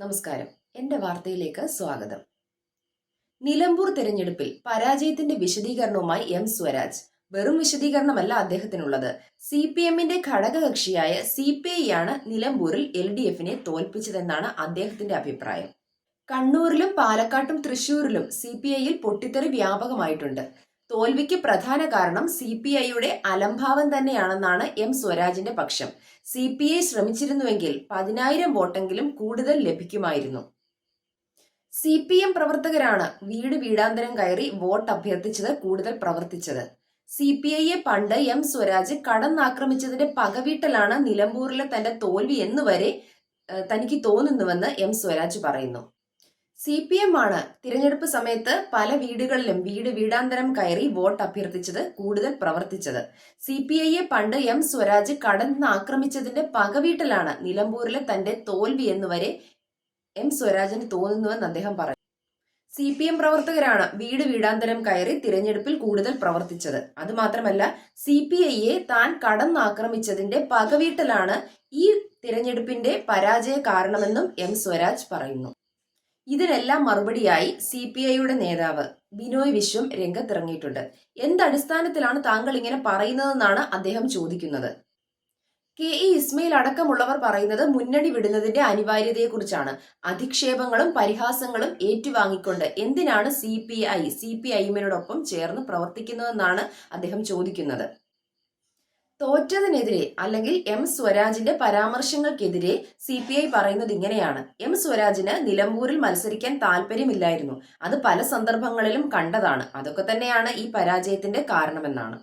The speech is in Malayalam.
നമസ്കാരം. എന്റെ വാർത്തയിലേക്ക് സ്വാഗതം. നിലമ്പൂർ തെരഞ്ഞെടുപ്പിൽ പരാജയത്തിന്റെ വിശദീകരണവുമായി എം സ്വരാജ്. വെറും വിശദീകരണമല്ല അദ്ദേഹത്തിനുള്ളത്. സി പി എമ്മിന്റെ ഘടകകക്ഷിയായ സി പി ഐ ആണ് നിലമ്പൂരിൽ എൽ ഡി എഫിനെ തോൽപ്പിച്ചതെന്നാണ് അദ്ദേഹത്തിന്റെ അഭിപ്രായം. കണ്ണൂരിലും പാലക്കാട്ടും തൃശൂരിലും സി പി ഐയിൽ പൊട്ടിത്തെറി വ്യാപകമായിട്ടുണ്ട്. തോൽവിക്ക് പ്രധാന കാരണം സി പി ഐയുടെ അലംഭാവം തന്നെയാണെന്നാണ് എം സ്വരാജിന്റെ പക്ഷം. സി പി ഐ ശ്രമിച്ചിരുന്നുവെങ്കിൽ പതിനായിരം വോട്ടെങ്കിലും കൂടുതൽ ലഭിക്കുമായിരുന്നു. സി പി എം പ്രവർത്തകരാണ് വീട് വീടാന്തരം കയറി വോട്ട് അഭ്യർത്ഥിച്ചത് കൂടുതൽ പ്രവർത്തിച്ചത്. സി പി ഐയെ പണ്ട് എം സ്വരാജ് കടന്നാക്രമിച്ചതിന്റെ പകവീട്ടലാണ് നിലമ്പൂരിലെ തന്റെ തോൽവി എന്നുവരെ തനിക്ക് തോന്നുന്നുവെന്ന് എം സ്വരാജ് പറയുന്നു. സി പി എം ആണ് തിരഞ്ഞെടുപ്പ് സമയത്ത് പല വീടുകളിലും വീട് വീടാന്തരം കയറി വോട്ട് അഭ്യർത്ഥിച്ചത് കൂടുതൽ പ്രവർത്തിച്ചത്. സി പി ഐയെ പണ്ട് എം സ്വരാജ് കടന്ന് ആക്രമിച്ചതിന്റെ പകവീട്ടിലാണ് നിലമ്പൂരിലെ തന്റെ തോൽവി എന്നുവരെ എം സ്വരാജിന് തോന്നുന്നുവെന്ന് അദ്ദേഹം പറഞ്ഞു സി പി എം പ്രവർത്തകരാണ് വീട് വീടാന്തരം കയറി തിരഞ്ഞെടുപ്പിൽ കൂടുതൽ പ്രവർത്തിച്ചത്. അതുമാത്രമല്ല സി പി ഐയെ താൻ കടന്നാക്രമിച്ചതിന്റെ പകവീട്ടിലാണ് ഈ തിരഞ്ഞെടുപ്പിന്റെ പരാജയ കാരണമെന്നും എം സ്വരാജ് പറയുന്നു. ഇതിനെല്ലാം മറുപടിയായി സി പി ഐയുടെ നേതാവ് ബിനോയ് വിശ്വം രംഗത്തിറങ്ങിയിട്ടുണ്ട്. എന്തടിസ്ഥാനത്തിലാണ് താങ്കൾ ഇങ്ങനെ പറയുന്നതെന്നാണ് അദ്ദേഹം ചോദിക്കുന്നത്. കെ ഇ ഇസ്മയിൽ അടക്കമുള്ളവർ പറയുന്നത് മുന്നണി വിടുന്നതിന്റെ അനിവാര്യതയെക്കുറിച്ചാണ്. അധിക്ഷേപങ്ങളും പരിഹാസങ്ങളും ഏറ്റുവാങ്ങിക്കൊണ്ട് എന്തിനാണ് C P I C P I എമ്മിനോടൊപ്പം ചേർന്ന് പ്രവർത്തിക്കുന്നതെന്നാണ് അദ്ദേഹം ചോദിക്കുന്നത്. തോറ്റതിനെതിരെ അല്ലെങ്കിൽ എം സ്വരാജിന്റെ പരാമർശങ്ങൾക്കെതിരെ സി പി ഐ പറയുന്നത് ഇങ്ങനെയാണ്. എം സ്വരാജിന് നിലമ്പൂരിൽ മത്സരിക്കാൻ താല്പര്യമില്ലായിരുന്നു. അത് പല സന്ദർഭങ്ങളിലും കണ്ടതാണ്. അതൊക്കെ തന്നെയാണ് ഈ പരാജയത്തിന്റെ കാരണമെന്നാണ്.